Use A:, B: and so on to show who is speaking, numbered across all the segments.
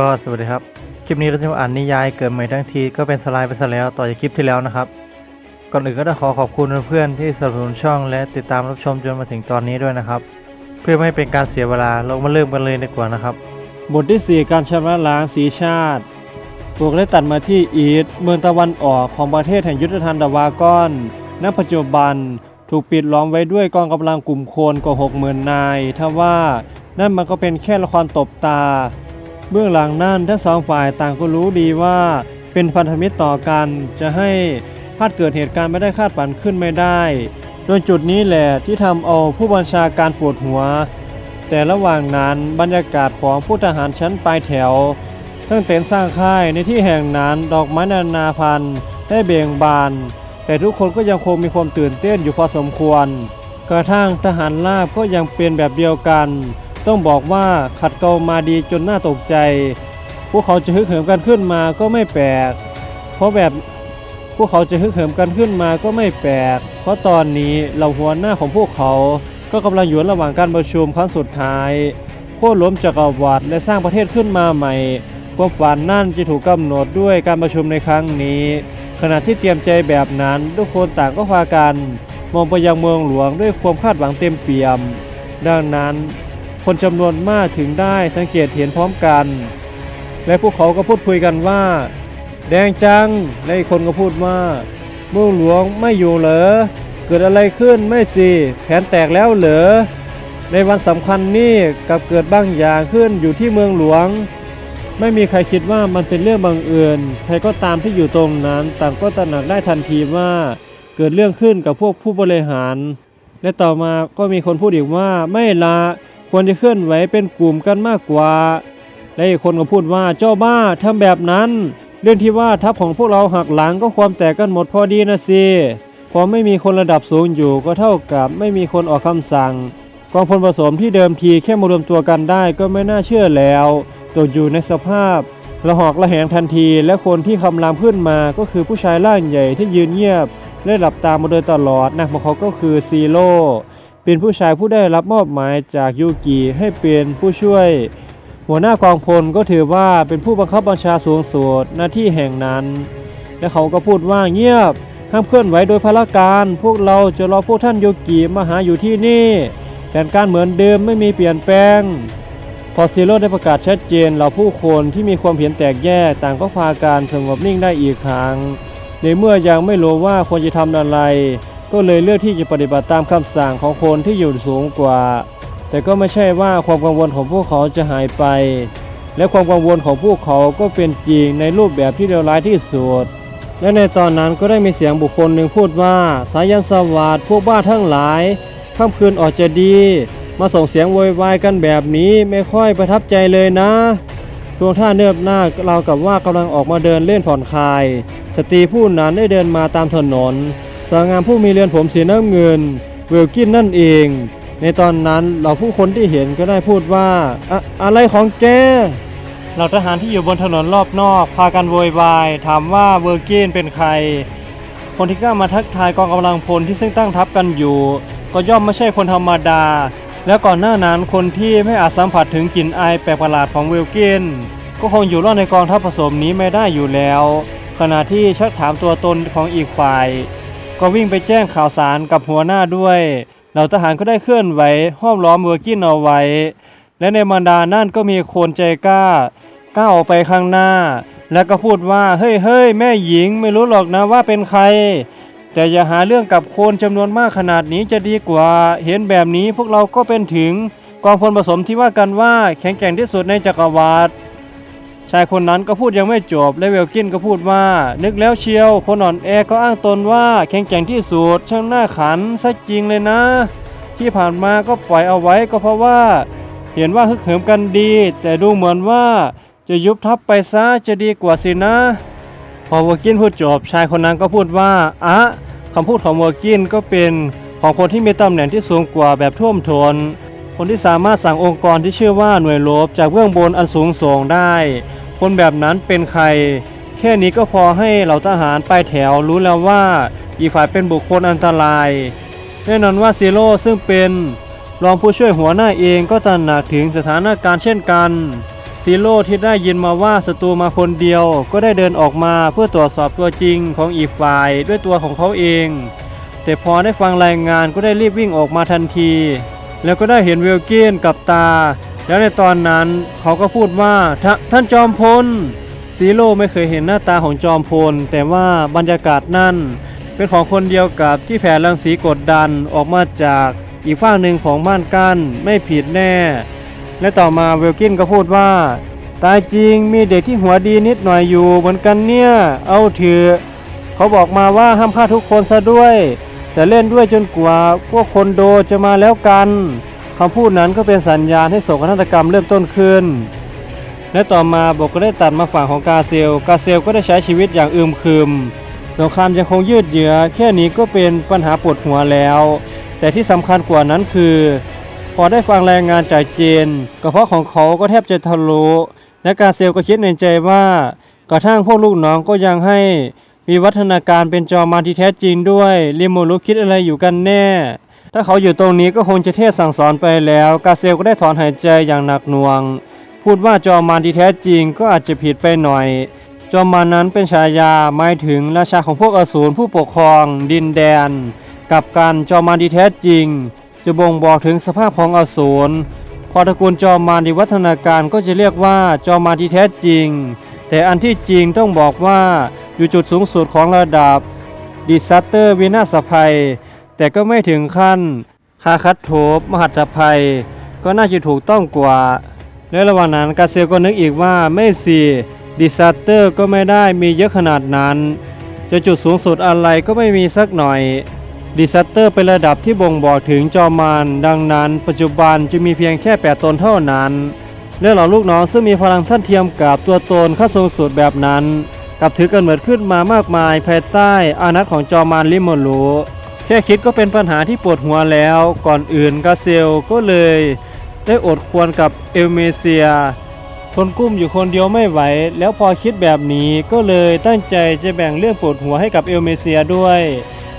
A: ก็สวัสดีครับ คลิปนี้เราจะมาอ่านนิยายเกิดใหม่ทั้งทีก็เป็นสไลด์ไปซะแล้วต่อจากคลิปที่แล้วนะครับ ก่อนอื่นก็ต้องขอขอบคุณเพื่อนๆที่สนับสนุนช่องและติดตามรับชมจนมาถึงตอนนี้ด้วยนะครับ เพื่อไม่ให้เป็นการเสียเวลาเรามาเริ่มกันเลยดีกว่านะครับ
B: บทที่ 4 การชำระล้างสีชาติพวกได้ตัดมาที่อีดเมืองตะวันออกของประเทศแห่งยุทธทันดาวากอนณปัจจุบันถูกปิดล้อมไว้ด้วยกองกำลังกลุ่มโคนกว่าหกหมื่นนายถ้าว่านั่นมันก็เป็นแค่ละครตบตา เบื้องหลังนั่นทั้งสองฝ่ายต่างก็รู้ดีว่าเป็นพันธมิตรต่อกัน จะให้พลาดเกิดเหตุการณ์ไม่ได้คาดฝันขึ้นไม่ได้ โดยจุดนี้แหละที่ทำเอาผู้บัญชาการปวดหัว แต่ระหว่างนั้นบรรยากาศของผู้ทหารชั้นปลายแถวตั้งเต็นท์สร้างค่ายในที่แห่งนั้นดอกไม้นานาพันธุ์ได้เบ่งบาน แต่ทุกคนก็ยังคงมีความตื่นเต้นอยู่พอสมควร กระทั่งทหารราบก็ยังเป็นแบบเดียวกัน ต้องบอกว่าขัดเกลามาดีจนน่าตกใจ พวกเขาจะฮึกเหิมกันขึ้นมาก็ไม่แปลก เพราะแบบพวกเขาจะฮึกเหิมกันขึ้นมาก็ไม่แปลก เพราะตอนนี้เหล่าหัวหน้าของพวกเขาก็กำลังอยู่ระหว่างการประชุมครั้งสุดท้ายโค่นล้มจักรวรรดิและสร้างประเทศขึ้นมาใหม่ความฝันนั่นจะถูกกำหนดด้วยการประชุมในครั้งนี้ ขณะที่เตรียมใจแบบนั้นทุกคนต่างก็พากัน มองไปยังเมืองหลวงด้วยความคาดหวังเต็มเปี่ยม ดังนั้น คนจำนวนมากถึงได้สังเกตเห็นพร้อมกัน และพวกเขาก็พูดคุยกันว่า แดงจังและอีกคนก็พูดว่าเมืองหลวงไม่อยู่เหรอเกิดอะไรขึ้นไม่สิแผนแตกแล้วเหรอในวันสำคัญนี้กลับเกิดบางอย่างขึ้นอยู่ที่เมืองหลวง ไม่มีใครคิดว่ามันเป็นเรื่องบังเอิญใครก็ตามที่อยู่ตรงนั้นต่างก็ตระหนักได้ทันทีว่าเกิดเรื่องขึ้นกับพวกผู้บริหาร และต่อมาก็มีคนพูดอีกว่าไม่ละ ควรจะเคลื่อนไหวเป็นกลุ่มกันมากกว่า และอีกคนก็พูดว่าเจ้าบ้าทำแบบนั้น เรื่องที่ว่าทัพของพวกเราหักหลังก็ความแตกกันหมดพอดีนะสิพอไม่มีคนระดับสูงอยู่ก็เท่ากับไม่มีคนออกคำสั่ง กองพลผสมที่เดิมทีแค่มารวมตัวกันได้ก็ไม่น่าเชื่อแล้วตกอยู่ในสภาพระหอกระแหงทันทีและคนที่คำรามขึ้นมาก็คือผู้ชายร่างใหญ่ที่ยืนเงียบและหลับตามาโดยตลอดนะของเขาก็คือซีโร่ เป็นผู้ชายผู้ได้รับมอบหมายจากยูกิให้เป็นผู้ช่วย หัวหน้ากองพลก็ถือว่าเป็นผู้บังคับบัญชาสูงสุดหน้าที่แห่งนั้น และเขาก็พูดว่าเงียบห้ามเคลื่อนไหวโดยพละการ พวกเราจะรอพวกท่านโยกิมาหาอยู่ที่นี่แผนการเหมือนเดิมไม่มีเปลี่ยนแปลง พอซีโร่ได้ประกาศชัดเจนเหล่าผู้คนที่มีความเห็นแตกแยกต่างก็พาการสงบนิ่งได้อีกครั้ง ในเมื่อยังไม่รู้ว่าควรจะทำอะไร ก็เลยเลือกที่จะปฏิบัติตามคำสั่งของคนที่อยู่สูงกว่า แต่ก็ไม่ใช่ว่าความกังวลของพวกเขาจะหายไป และความกังวลของพวกเขาก็เป็นจริงในรูปแบบที่เลวร้ายที่สุด และในตอนนั้นก็ได้มีเสียงบุคคลหนึ่งพูดว่า สายันสวัสดิ์พวกบ้าทั้งหลายค่ำคืนออกจะดี มาส่งเสียงโวยวายกันแบบนี้ไม่ค่อยประทับใจเลยนะทวงท่าเนิบหน้าเรากับว่ากำลังออกมาเดินเล่นผ่อนคลาย สตรีผู้นั้นได้เดินมาตามถนน สาวงามผู้มีเรือนผมสีน้ำเงินเวลกินนั่นเอง ในตอนนั้นเราผู้คนที่เห็นก็ได้พูดว่าอะอะไรของแกเหล่าทหารที่อยู่บนถนนรอบนอก พากันโวยวาย ถามว่าเวอร์กินเป็นใคร คนที่กล้ามาทักทายกองกำลังพลที่ซึ่งตั้งทัพกันอยู่ ก็ย่อมไม่ใช่คนธรรมดา และก่อนหน้านั้นคนที่ไม่อาจสัมผัสถึงกลิ่นอายแปลกประหลาดของเวลกินก็คงอยู่รอดในกองทัพผสมนี้ไม่ได้อยู่แล้ว ขณะที่ชักถามตัวตนของอีกฝ่าย ก็วิ่งไปแจ้งข่าวสารกับหัวหน้าด้วย เหล่าทหารก็ได้เคลื่อนไหวห้อมล้อมเวอร์กินเอาไว้ และในบรรดานั่นก็มีคนใจกล้าก้าวออกไปข้างหน้า แล้วก็พูดว่าเฮ้ยเฮ้ยแม่หญิงไม่รู้หรอกนะว่าเป็นใคร แต่อย่าหาเรื่องกับคนจำนวนมากขนาดนี้จะดีกว่า เห็นแบบนี้พวกเราก็เป็นถึงกองพลผสมที่ว่ากันว่าแข็งแกร่งที่สุดในจักรวาล ชายคนนั้นก็พูดยังไม่จบ และเวลกินก็พูดว่านึกแล้วเชียว คนอ่อนแอก็อ้างตนว่าแข็งแกร่งที่สุดช่างหน่าขันซะจริงเลยนะ ที่ผ่านมาก็ปล่อยเอาไว้ก็เพราะว่า เห็นว่าฮึกเหิมกันดี แต่ดูเหมือนว่าจะยุบทับไปซะจะดีกว่าสินะ พอเวอร์กินพูดจบ ชายคนนั้นก็พูดว่าอะคำพูดของเวอร์กินก็เป็นของคนที่มีตำแหน่งที่สูงกว่าแบบท่วมทน คนที่สามารถสั่งองค์กรที่ชื่อว่าหน่วยรบจากเบื้องบนอันสูงส่งได้ คนแบบนั้นเป็นใคร แค่นี้ก็พอให้เหล่าทหารปลายแถวรู้แล้วว่าอีกฝ่ายเป็นบุคคลอันตราย แน่นอนว่าซีโร่ซึ่งเป็นรองผู้ช่วยหัวหน้าเองก็ตระหนักถึงสถานการณ์เช่นกันซีโร่ที่ได้ยินมาว่าศัตรูมาคนเดียวก็ได้เดินออกมาเพื่อตรวจสอบตัวจริงของอีกฝ่ายด้วยตัวของเขาเอง แต่พอได้ฟังรายงานก็ได้รีบวิ่งออกมาทันที แล้วก็ได้เห็นเวิลกินกับตา แล้วในตอนนั้นเขาก็พูดว่าทท่านจอมพลซีโร่ไม่เคยเห็นหน้าตาของจอมพล แต่ว่าบรรยากาศนั่น เป็นของคนเดียวกับที่แผ่รังสีกดดันออกมาจากอีกฝั่งหนึ่งของบ้านกั้นไม่ผิดแน่ และต่อมาเวลกินก็พูดว่า ตายจริงมีเด็กที่หัวดีนิดหน่อยอยู่เหมือนกันเนี่ย เอาเถอะเขาบอกมาว่าห้ามฆ่าทุกคนซะด้วย จะเล่นด้วยจนกว่าพวกคนโดจะมาแล้วกันคำพูดนั้นก็เป็นสัญญาณให้โศกนาฏกรรมเริ่มต้นขึ้น และต่อมาบกก็ได้ตัดมาฝั่งของกาเซล กาเซลก็ได้ใช้ชีวิตอย่างอึมครึมสงครามยังคงยืดเยื้อแค่นี้ก็เป็นปัญหาปวดหัวแล้ว แต่ที่สำคัญกว่านั้นคือ พอได้ฟังรายงานจากเจนกระเพาะของเขาก็แทบจะทะลุและกาเซลก็คิดในใจว่า กระทั่งพวกลูกน้องก็ยังให้ มีวัฒนาการเป็นจอมารที่แท้จริงด้วยลิโมรุคิดอะไรอยู่กันแน่ ถ้าเขาอยู่ตรงนี้ก็คงจะเทศสั่งสอนไปแล้ว กาเซลก็ได้ถอนหายใจอย่างหนักหน่วง พูดว่าจอมารที่แท้จริงก็อาจจะผิดไปหน่อย จอมารนั้นเป็นฉายาหมายถึงราชาของพวกอสูรผู้ปกครอง ดินแดน กับการจอมารที่แท้จริง จะบ่งบอกถึงสภาพของอสูรพอตระกูลจอมารในวัฒนาการก็จะเรียกว่าจอมมารที่แท้จริง แต่อันที่จริงต้องบอกว่า อยู่จุดสูงสุดของระดับดิซัตเตอร์วินาศภัย แต่ก็ไม่ถึงขั้นคาคัตโถบมหัตภัย ก็น่าจะถูกต้องกว่า และระหว่างนั้นกาเซลก็นึกอีกว่าไม่สิดิซัตเตอร์ก็ไม่ได้มีเยอะขนาดนั้น จะจุดสูงสุดอะไรก็ไม่มีสักหน่อยดิซัตเตอร์เป็นระดับที่บ่งบอกถึงจอมารดังนั้นปัจจุบันจะมีเพียงแค่ 8 ตนเท่านั้นและเหล่าลูกน้องซึ่งมีพลังท่านเทียมกับตัวตนขั้นสูงสุดแบบนั้น กับถือกำเนิดขึ้นมามากมายภายใต้อานัตของจอมารลิโมรูแค่คิดก็เป็นปัญหาที่ปวดหัวแล้วก่อนอื่นกาเซลก็เลย ได้อดควรกับเอลเมเซียทนกุ้มอยู่คนเดียวไม่ไหว แล้วพอคิดแบบนี้ก็เลยตั้งใจจะแบ่งเรื่องปวดหัวให้กับเอลเมเซียด้วย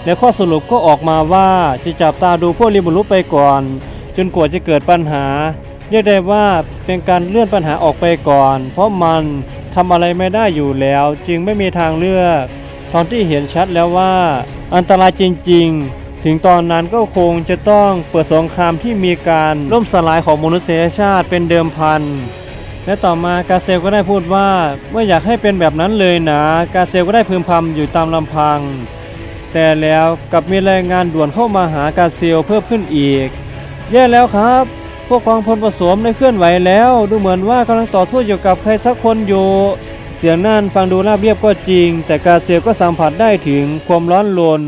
B: และข้อสรุปก็ออกมาว่าจะจับตาดูพวกริบุรุไปก่อน จนกว่าจะเกิดปัญหา เรียกได้ว่าเป็นการเลื่อนปัญหาออกไปก่อน เพราะมัน ทำอะไรไม่ได้อยู่แล้ว จึงไม่มีทางเลือกตอนที่เห็นชัดแล้วว่า อันตรายจริง ๆ ถึงตอนนั้นก็คงจะต้องเปิดสงครามที่มีการล่มสลายของมนุษยชาติเป็นเดิมพันและต่อมากาเซลก็ได้พูดว่าไม่อยากให้เป็นแบบนั้นเลยนะ กาเซลก็ได้พึมพำอยู่ตามลำพัง แต่แล้วกลับมีรายงานด่วนเข้ามาหากาเซลเพิ่มขึ้นอีก แย่แล้วครับ วกกองพลผสมได้เคลื่อนไหวแล้ว ดูเหมือนว่ากำลังต่อสู้อยู่กับใครสักคนอยู่ เสียงนั่นฟังดูราบเรียบก็จริง แต่กาเซลก็สัมผัสได้ถึงความร้อนรน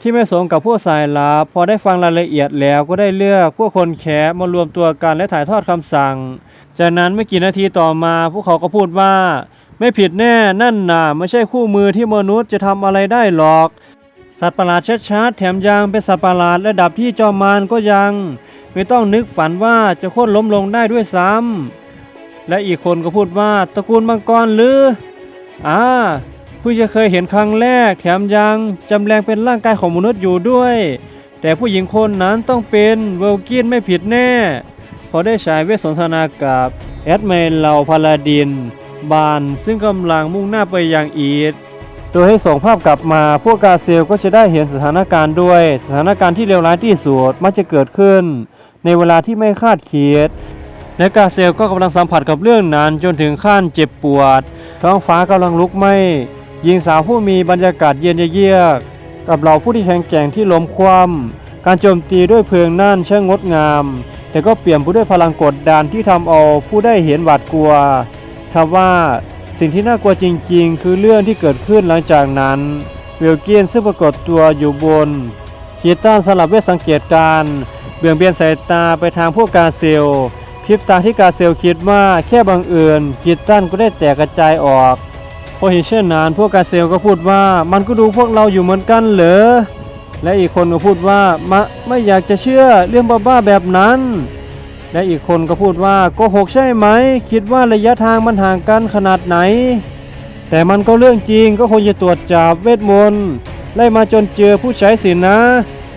B: ที่ไม่สมกับพวกสายลับพอได้ฟังรายละเอียดแล้วก็ได้เลือกพวกคนแขมารวมตัวกันและถ่ายทอดคำสั่ง จากนั้นไม่กี่นาทีต่อมาพวกเขาก็พูดว่า ไม่ผิดแน่นั่นน่ะไม่ใช่คู่มือที่มนุษย์จะทำอะไรได้หรอก สัตว์ประหลาดชัดๆแถมยังเป็นสัตว์ประหลาดระดับที่จอมมารก็ยัง ไม่ต้องนึกฝันว่าจะโค่นล้มลงได้ด้วยซ้ำและอีกคนก็พูดว่าตระกูลมังกรหรืออ่าเพิ่งจะเคยเห็นครั้งแรกแถมยังจำแรงเป็นร่างกายของมนุษย์อยู่ด้วย แต่ผู้หญิงคนนั้นต้องเป็นเวลกินไม่ผิดแน่พอได้ฉายเวทสนทนากับแอดเมนเหล่าพาลาดิน บานซึ่งกำลังมุ่งหน้าไปยังอีดโดยให้ส่งภาพกลับมาพวกกาเซลก็จะได้เห็นสถานการณ์ด้วย สถานการณ์ที่เลวร้ายที่สุดมักจะเกิดขึ้น ในเวลาที่ไม่คาดคิดและกาเซลก็กำลังสัมผัสกับเรื่องนั้นจนถึงขั้นเจ็บปวด ท้องฟ้ากำลังลุกไหม้หญิงสาวผู้มีบรรยากาศเย็นเยือกกับเหล่าผู้ที่แข็งแกร่งที่ล้มคว่ำการโจมตีด้วยเพลิงนั่นช่างงดงาม แต่ก็เปลี่ยนไปด้วยพลังกดดันที่ทำเอาผู้ได้เห็นหวาดกลัวทว่าสิ่งที่น่ากลัวจริง ๆ คือเรื่องที่เกิดขึ้นหลังจากนั้นเวลเกียนซึ่งปรากฏตัวอยู่บนขีดต้านสลับเวทสังเกตการ บี่ยงเบนสายตาไปทางพวกกาเซลพริบตาที่กาเซลคิดว่าแค่บังเอิญขีดต้านก็ได้แตกกระจายออกพอเห็นเช่นนั้นพวกกาเซลก็พูดว่ามันก็ดูพวกเราอยู่เหมือนกันเหรอและอีกคนก็พูดว่ามะไม่อยากจะเชื่อเรื่องบ้าๆแบบนั้น และอีกคนก็พูดว่าโกหกใช่ไหม คิดว่าระยะทางมันห่างกันขนาดไหน แต่มันก็เรื่องจริงก็คงจะตรวจจับเวทมนต์ไล่มาจนเจอผู้ใช้สินนะ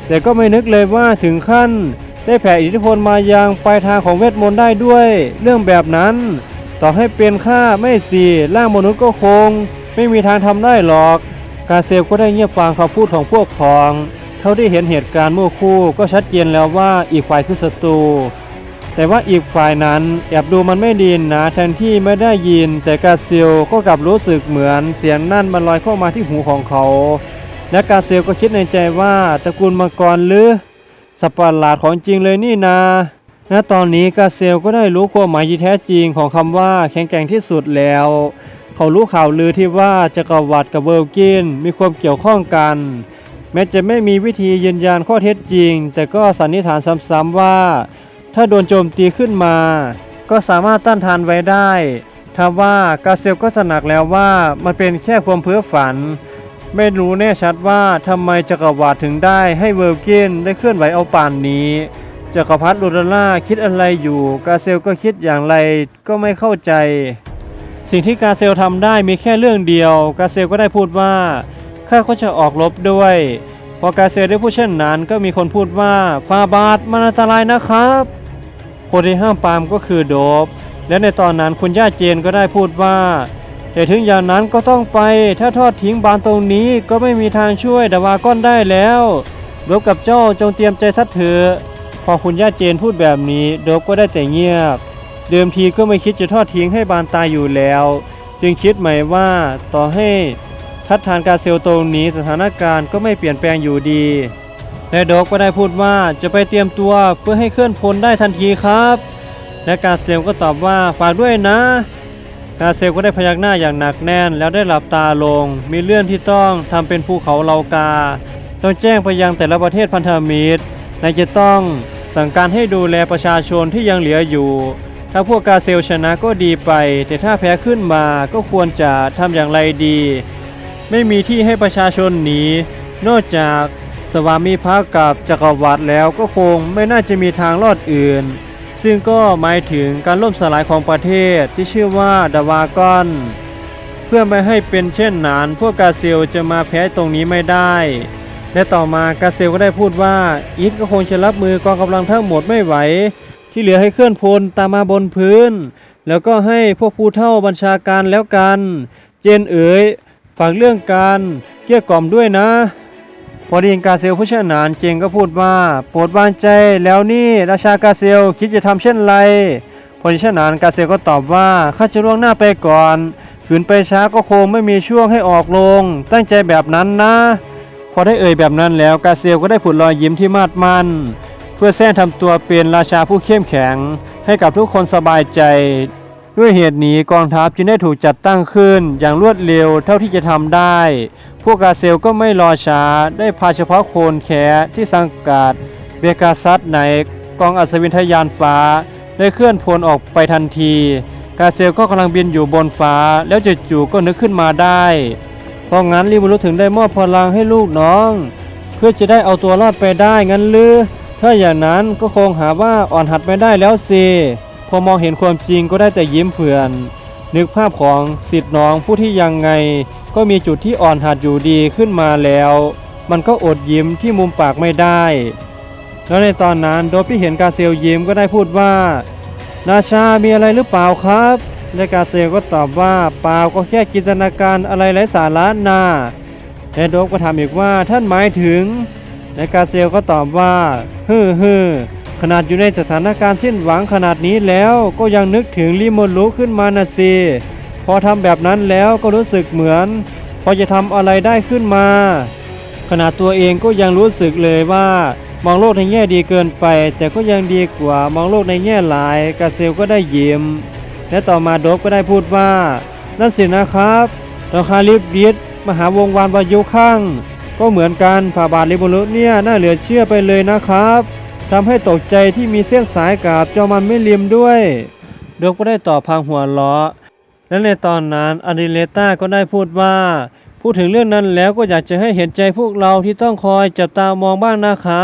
B: แต่ก็ไม่นึกเลยว่าถึงขั้น ได้แผ่อิทธิพลมายังปลายทางของเวทมนต์ได้ด้วย เรื่องแบบนั้น ต่อให้เป็นข้าไม่สีร่างมนุษย์ก็คง ไม่มีทางทำได้หรอก กาเซลก็ได้เงียบฟังคำพูดของพวกพ้องเขาได้เห็นเหตุการณ์เมื่อคู่ก็ชัดเจนแล้วว่าอีกฝ่ายคือศัตรูแต่ว่าอีกฝ่ายนั้นแอบดูมันไม่ดีนะแทนที่ไม่ได้ยิน แต่กาเซลก็กลับรู้สึกเหมือนเสียงนั่นมันลอยเข้ามาที่หูของเขา และกาเซลก็คิดในใจว่าตระกูลมังกรหรือสัตว์ประหลาดของจริงเลยนี่นาณตอนนี้กาเซลก็ได้รู้ความหมายที่แท้จริงของคำว่าแข็งแกร่งที่สุดแล้ว เขารู้ข่าวลือที่ว่าจักรวรรดิกับเวลกินมีความเกี่ยวข้องกัน แม้จะไม่มีวิธียืนยันข้อเท็จจริง แต่ก็สันนิษฐานซ้ำๆว่า ถ้าโดนโจมตีขึ้นมา ก็สามารถต้านทานไว้ได้ทว่ากาเซลก็ตระหนักแล้วว่ามันเป็นแค่ความเพ้อฝัน ไม่รู้แน่ชัดว่าทำไมจักรวรรดิถึงได้ให้เวลกินได้เคลื่อนไหวเอาป่านนี้จักรพรรดิลูดาล่าคิดอะไรอยู่ กาเซลก็คิดอย่างไรก็ไม่เข้าใจ สิ่งที่กาเซลทำได้มีแค่เรื่องเดียว กาเซลก็ได้พูดว่าข้าก็จะออกรบด้วย พอกาเซลได้พูดเช่นนั้น ก็มีคนพูดว่าฟาบาทมันอันตรายนะครับ คนที่ห้ามปามก็คือโดบและในตอนนั้นคุณย่าเจนก็ได้พูดว่า แต่ถึงอย่างนั้นก็ต้องไป ถ้าทอดทิ้งบานตรงนี้ก็ไม่มีทางช่วยดาวาก้อนได้แล้วโดบกับเจ้าจงเตรียมใจทัดเถอะพอคุณย่าเจนพูดแบบนี้โดบก็ได้แต่เงียบ เดิมทีก็ไม่คิดจะทอดทิ้งให้บานตายอยู่แล้ว จึงคิดใหม่ว่าต่อให้ทัดทานกาเซลตรงนี้สถานการณ์ก็ไม่เปลี่ยนแปลงอยู่ดีและโดกก็ได้พูดว่าจะไปเตรียมตัวเพื่อให้เคลื่อนพลได้ทันทีครับ และกาเซลก็ตอบว่าฝากด้วยนะ กาเซลก็ได้พยักหน้าอย่างหนักแน่น แล้วได้หลับตาลง มีเรื่องที่ต้องทำเป็นภูเขาเลากาต้องแจ้งไปยังแต่ละประเทศพันธมิตรนายจะต้องสั่งการให้ดูแลประชาชนที่ยังเหลืออยู่ ถ้าพวกกาเซลชนะก็ดีไป แต่ถ้าแพ้ขึ้นมาก็ควรจะทำอย่างไรดี ไม่มีที่ให้ประชาชนหนีนอกจากสวามีภักกับจักรวรรดิแล้วก็คงไม่น่าจะมีทางรอดอื่น ซึ่งก็หมายถึงการล่มสลายของประเทศที่ชื่อว่าดาวากอนเพื่อไม่ให้เป็นเช่นนั้นพวกกาเซลจะมาแพ้ตรงนี้ไม่ได้ และต่อมากาเซลก็ได้พูดว่าอีทก็คงจะรับมือกองกำลังทั้งหมดไม่ไหว ที่เหลือให้เคลื่อนพลตามมาบนพื้น แล้วก็ให้พวกผู้เท่าบัญชาการแล้วกัน เจนเอ๋ยฝากเรื่องการเกลี้ยกล่อมด้วยนะ พอไดีนกาเซลผู้เชี่ยวชาญเจงก็พูดว่าโปรดวางใจแล้วนี่ราชากาเซลคิดจะทำเช่นไรพอดิชนานกาเซลก็ตอบว่าข้าจะล่วงหน้าไปก่อนขืนไปช้าก็คงไม่มีช่วงให้ออกลง ตั้งใจแบบนั้นนะ พอได้เอ่ยแบบนั้นแล้วกาเซลก็ได้ผุดรอยยิ้มที่มาดมัน เพื่อแซงทำตัวเป็นราชาผู้เข้มแข็ง ให้กับทุกคนสบายใจ ด้วยเหตุนี้กองทัพจึงได้ถูกจัดตั้งขึ้นอย่างรวดเร็วเท่าที่จะทำได้ พวกกาเซลก็ไม่รอช้าได้พาเฉพาะโคนแขที่สังกัดเบกาซัสในกองอัศวินทยานฟ้า ได้เคลื่อนพลออกไปทันที กาเซลก็กำลังบินอยู่บนฟ้า แล้วจู่ๆก็นึกขึ้นมาได้ เพราะงั้นลิมูรุถึงได้มอบพลังให้ลูกน้อง เพื่อจะได้เอาตัวรอดไปได้งั้นหรือถ้าอย่างนั้นก็คงหาว่าอ่อนหัดไม่ได้แล้วสิ พอมองเห็นความจริงก็ได้แต่ยิ้มเฟือน นึกภาพของสิทธิ์น้องผู้ที่ยังไง ก็มีจุดที่อ่อนหัดอยู่ดีขึ้นมาแล้ว มันก็อดยิ้มที่มุมปากไม่ได้ แล้วในตอนนั้นโดบที่เห็นกาเซลยิ้มก็ได้พูดว่า นาชามีอะไรหรือเปล่าครับและกาเซลก็ตอบว่าเปล่าก็แค่จินตนาการอะไรไร้สาระนาและโดบก็ถามอีกว่าท่านหมายถึงและกาเซลก็ตอบว่าฮึมฮึม ขนาดอยู่ในสถานการณ์สิ้นหวังขนาดนี้แล้วก็ยังนึกถึงลิโมลุขึ้นมานะสิพอทำแบบนั้นแล้วก็รู้สึกเหมือน พอจะทำอะไรได้ขึ้นมา ขนาดตัวเองก็ยังรู้สึกเลยว่ามองโลกในแง่ดีเกินไป แต่ก็ยังดีกว่ามองโลกในแง่หลายกาเซลก็ได้ยิ้มและต่อมาโดบก็ได้พูดว่านั่นสินะครับดอคาลิฟดิสมหาวงวานวายุข้าง ก็เหมือนกันฝาบาทลิโบลุเนี่ยน่าเหลือเชื่อไปเลยนะครับ ทำให้ตกใจที่มีเส้นสายกับเจ้ามันไม่ริมด้วยดบก็ได้ตอบพางหัวล้อ และในตอนนั้นอาริเลต้าก็ได้พูดว่า พูดถึงเรื่องนั้นแล้วก็อยากจะให้เห็นใจพวกเราที่ต้องคอยจับตามองบ้างนะคะ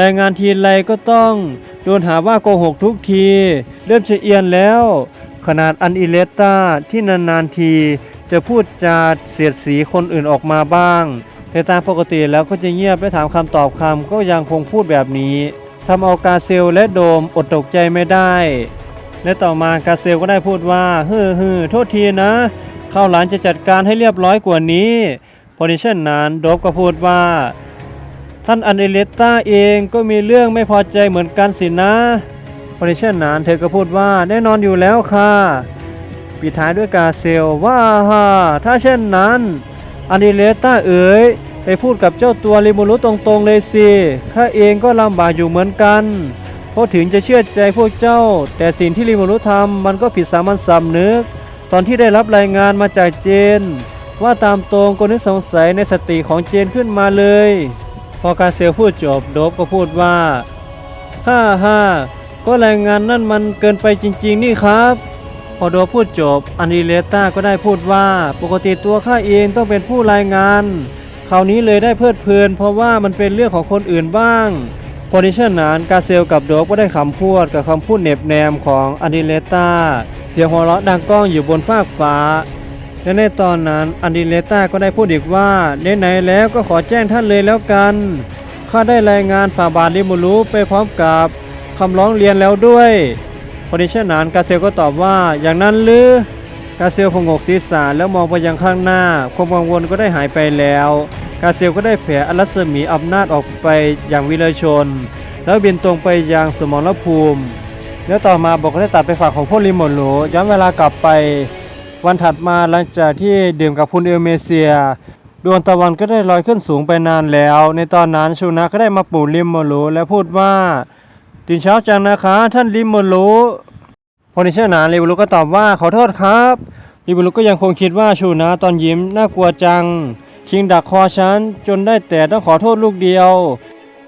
B: รายงานทีไรก็ต้อง โดนหาว่าโกหกทุกที เริ่มจะเอียนแล้ว ขนาดอันอิเลต้าที่นานๆที จะพูดจาเสียดสีคนอื่นออกมาบ้าง แต่ตามปกติแล้วก็จะเงียบไม่ถามคำตอบคำก็ยังคงพูดแบบนี้ทำเอากาเซลและโดมอดตกใจไม่ได้ และต่อมากาเซลก็ได้พูดว่าเฮ้อเฮ้อโทษทีนะข้าวหลานจะจัดการให้เรียบร้อยกว่านี้พอดิเช่นนั้นโดบก็พูดว่า ท่านอันเดเลตตาเองก็มีเรื่องไม่พอใจเหมือนกันสินะพอดิเช่นนั้นเธอก็พูดว่าแน่นอนอยู่แล้วค่ะ ปิดท้ายด้วยกาเซลว่าฮ่าถ้าเช่นนั้น อันเดเลตตาเอ๋ยไปพูดกับเจ้าตัวริมูรุตรงๆเลยสิข้าเองก็ลำบากอยู่เหมือนกัน เพราะถึงจะเชื่อใจพวกเจ้า แต่สิ่งที่ริมูรุทำมันก็ผิดสามัญสำนึก ตอนที่ได้รับรายงานมาจากเจน ว่าตามตรงก็นึกสงสัยในสติของเจนขึ้นมาเลย พอกาเซลพูดจบโดบก็พูดว่า ฮ่าฮ่าก็รายงานนั่นมันเกินไปจริง ๆ นี่ครับ พอโดพูดจบอันดีเลต้าก็ได้พูดว่าปกติตัวข้าเองต้องเป็นผู้รายงาน คราวนี้เลยได้เพลิดเพลิน เพราะว่ามันเป็นเรื่องของคนอื่นบ้างพอดิเช่นนั้นกาเซลกับโดก็ได้คำพูดกับคำพูดเหน็บแนมของอันดิเลต้าเสียงหัวเราะดังก้องอยู่บนฟากฟ้า และในตอนนั้นอันดิเลต้าก็ได้พูดอีกว่าไหนๆแล้วก็ขอแจ้งท่านเลยแล้วกันข้าได้รายงานฝ่าบาทลิมูรุไปพร้อมกับคำร้องเรียนแล้วด้วย พอดิเช่นนั้นกาเซลก็ตอบว่าอย่างนั้นหรือกาเซลพงกศีรษะแล้วมองไปยังข้างหน้า ความกังวลก็ได้หายไปแล้ว กาเซลก็ได้แผ่อรัศมีอำนาจออกไปอย่างวิเลชน แล้วบินตรงไปยังสมรภูมิ แล้วต่อมาบอกก็ได้ตัดไปฝั่งของพวกริมหมดหลูย้อนเวลากลับไป วันถัดมาหลังจากที่ดื่มกับคุณเอลเมเซีย ดวงตะวันก็ได้ลอยขึ้นสูงไปนานแล้ว ในตอนนั้นชูนะก็ได้มาปลูกริมหมดหลูและพูดว่า ตื่นเช้าจังนะคะ ท่านริมหมดหลูพอในเชื่อหนานริมหมดหลูก็ตอบว่าขอโทษครับริบุรุก็ยังคงคิดว่าชูนะตอนยิ้มน่ากลัวจัง ชิงดักคอฉันจนได้แต่ต้องขอโทษลูกเดียว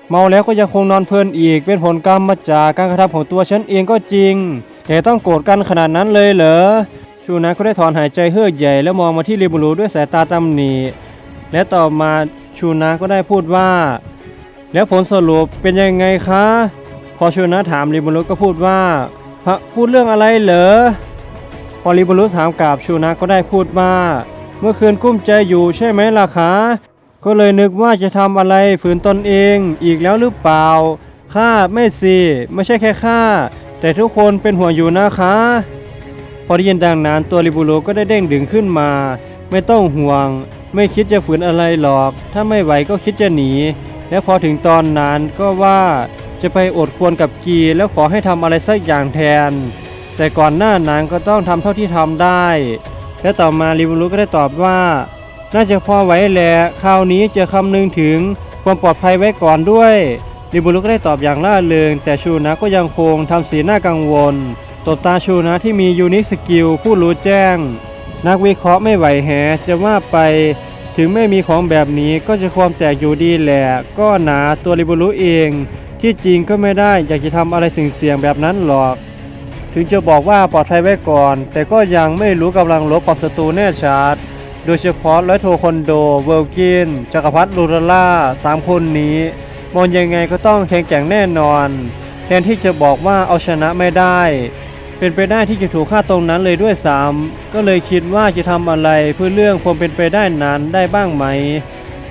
B: เมาแล้วก็ยังคงนอนเพลินอีกเป็นผลกรรมมาจากการกระทำของตัวฉันเองก็จริง แต่ต้องโกรธกันขนาดนั้นเลยเหรอชูนะก็ได้ถอนหายใจเฮือกใหญ่แล้วมองมาที่ริบุรุด้วยสายตาตำหนิและต่อมาชูนะก็ได้พูดว่า แล้วผลสรุปเป็นยังไงคะ พอชูนะถามริบุรุก็พูดว่าฮะพูดเรื่องอะไรเหรอพอริบุรุถามกลับชูนะก็ได้พูดว่าเมื่อคืนกุ้มใจอยู่ใช่ไหมล่ะคะก็เลยนึกว่าจะทำอะไรฝืนตนเองอีกแล้วหรือเปล่าข้าไม่สิไม่ใช่แค่ข้าแต่ทุกคนเป็นห่วงอยู่นะคะ พอได้ยินดังนั้นตัวริบุรุก็ได้เด้งดึงขึ้นมา ไม่ต้องห่วง ไม่คิดจะฝืนอะไรหรอก ถ้าไม่ไหวก็คิดจะหนี และพอถึงตอนนั้นก็ว่า จะไปอดควรกับกีแล้วขอให้ทำอะไรสักอย่างแทน แต่ก่อนหน้านั้นก็ต้องทำเท่าที่ทำได้ และต่อมาริบุรุก็ได้ตอบว่า น่าจะพอไหวแหละคราวนี้จะคำนึงถึงความปลอดภัยไว้ก่อนด้วยริบุรุก็ได้ตอบอย่างล่าเริง แต่ชูนะก็ยังคงทำสีหน้ากังวลตบตาชูนะที่มียูนิคสกิลผู้รู้แจ้ง นักวิเคราะห์ไม่ไหวแหจะว่าไปถึงไม่มีของแบบนี้ก็จะความแตกอยู่ดีแหละ ก็หนาตัวริบุรุเอง ที่จริงก็ไม่ได้อยากจะทำอะไรเสี่ยงๆแบบนั้นหรอก ถึงจะบอกว่าปลอดภัยไว้ก่อน แต่ก็ยังไม่รู้กำลังลบของศัตรูแน่ชัด โดยเฉพาะร้อยโทคอนโด เวลกิน จักรพรรดิลูราล่าสามคนนี้มองยังไงก็ต้องแข็งแกร่งแน่นอน แทนที่จะบอกว่าเอาชนะไม่ได้ เป็นไปได้ที่จะถูกฆ่าตรงนั้นเลยด้วยซ้ำก็เลยคิดว่าจะทำอะไรเพื่อเรื่องความเป็นไปได้นั้นได้บ้างไหม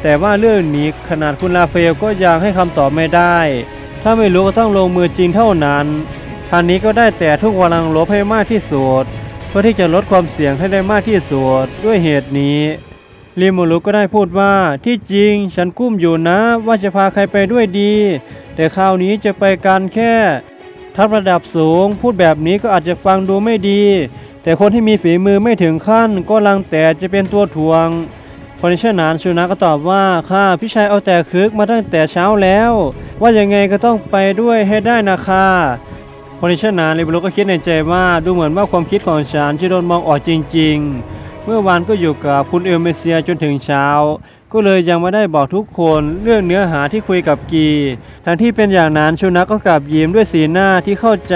B: แต่ว่าเรื่องนี้ขนาดคุณลาเฟลก็ยังให้คำตอบไม่ได้ ถ้าไม่รู้ก็ต้องลงมือจริงเท่านั้นทางนี้ก็ได้แต่ทุกกำลังลบให้มากที่สุดเพื่อที่จะลดความเสี่ยงให้ได้มากที่สุดด้วยเหตุนี้ริมูรุก็ได้พูดว่าที่จริงฉันกุ้มอยู่นะว่าจะพาใครไปด้วยดี แต่คราวนี้จะไปกันแค่ ทัพระดับสูง พูดแบบนี้ก็อาจจะฟังดูไม่ดี แต่คนที่มีฝีมือไม่ถึงขั้นก็ลังแต่จะเป็นตัวถ่วง พอในเช่นนั้นชูนะก็ตอบว่าข้าพี่ชายเอาแต่คึกมาตั้งแต่เช้าแล้ว ว่ายังไงก็ต้องไปด้วยให้ได้นะค่ะพอในเช่นนั้นลิบรุก็คิดในใจว่าดูเหมือนว่าความคิดของฉันจะโดนมองออกจริง ๆ เมื่อวานก็อยู่กับคุณเอลเมเซียจนถึงเช้า ก็เลยยังไม่ได้บอกทุกคนเรื่องเนื้อหาที่คุยกับกีทั้งที่เป็นอย่างนั้นชูนักก็กลับยิ้มด้วยสีหน้าที่เข้าใจ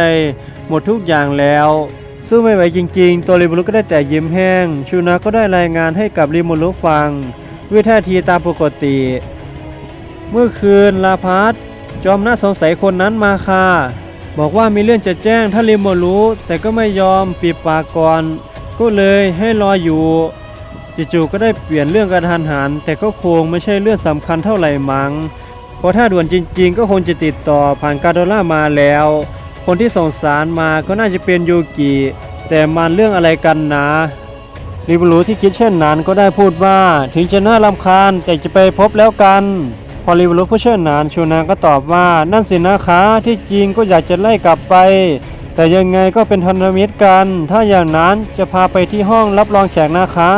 B: หมดทุกอย่างแล้ว สู้ไม่ไหวจริง ๆ ตัวริมูรุก็ได้แต่ยิ้มแห้ง ชูนักก็ได้รายงานให้กับริมูรุฟังด้วยท่าทีตามปกติ เมื่อคืนลาพัสจอมน่าสงสัยคนนั้นมาค่ะ บอกว่ามีเรื่องจะแจ้งท่านริมูรุแต่ก็ไม่ยอมปิดปากก่อน ก็เลยให้รออยู่จู่ๆก็ได้เปลี่ยนเรื่องกระทันหันแต่ก็คงไม่ใช่เรื่องสำคัญเท่าไหร่มัง้งเพราะถ้าด่วนจริง ๆ ก็คงจะติดต่อผ่านการโดล่ามาแล้ว คนที่ส่งสารมาก็น่าจะเป็นยูกิแต่มันเรื่องอะไรกันนะริบรูที่คิดเช่นนั้นก็ได้พูดว่า ถึงจะน่ารำคาญแต่จะไปพบแล้วกัน พอริบรูผู้เช่นนั้นชูนางก็ตอบว่านั่นสินะคะที่จริงก็อยากจะไล่กลับไป แต่ยังไงก็เป็นพันธมิตรกัน ถ้าอย่างนั้นจะพาไปที่ห้องรับรองแขกนะคะ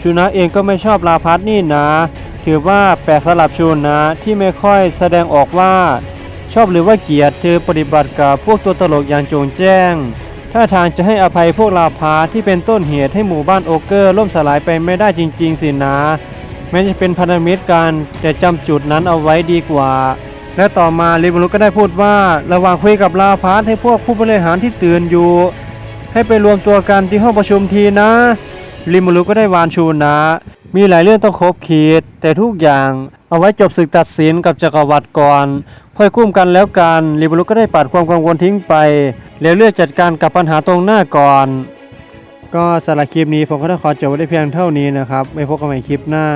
B: ชูนะเองก็ไม่ชอบลาพัดนี่นะ ถือว่าแปลกสลับชูนะที่ไม่ค่อยแสดงออกว่า ชอบหรือว่าเกียดเธอปฏิบัติกับพวกตัวตลกอย่างโจงแจ้งถ้าทางจะให้อภัยพวกลาพาที่เป็นต้นเหตุให้หมู่บ้านโอเกอร์ล่มสลายไปไม่ได้จริง ๆ สินะ แม้จะเป็นพันธมิตรกันแต่จำจุดนั้นเอาไว้ดีกว่า และต่อมาลิบรุก็ได้พูดว่าระหว่างคุยกับลาพาให้พวกผู้บริหารที่ตื่นอยู่ ให้ไปรวมตัวกันที่ห้องประชุมทีนะลิมูรุก็ได้วานชูนะ มีหลายเรื่องต้องครบขีดแต่ทุกอย่างเอาไว้จบศึกตัดสินกับจักรวรรดิก่อน ค่อยกุ้มกันแล้วกันลิบูรุก็ได้ปัดความกังวลทิ้งไปแล้วเลือกจัดการกับปัญหาตรงหน้าก่อน ก็สำหรับคลิปนี้ผมก็ต้องขอจบไว้ได้เพียงเท่านี้นะครับไม่พบกันใหม่คลิปหน้า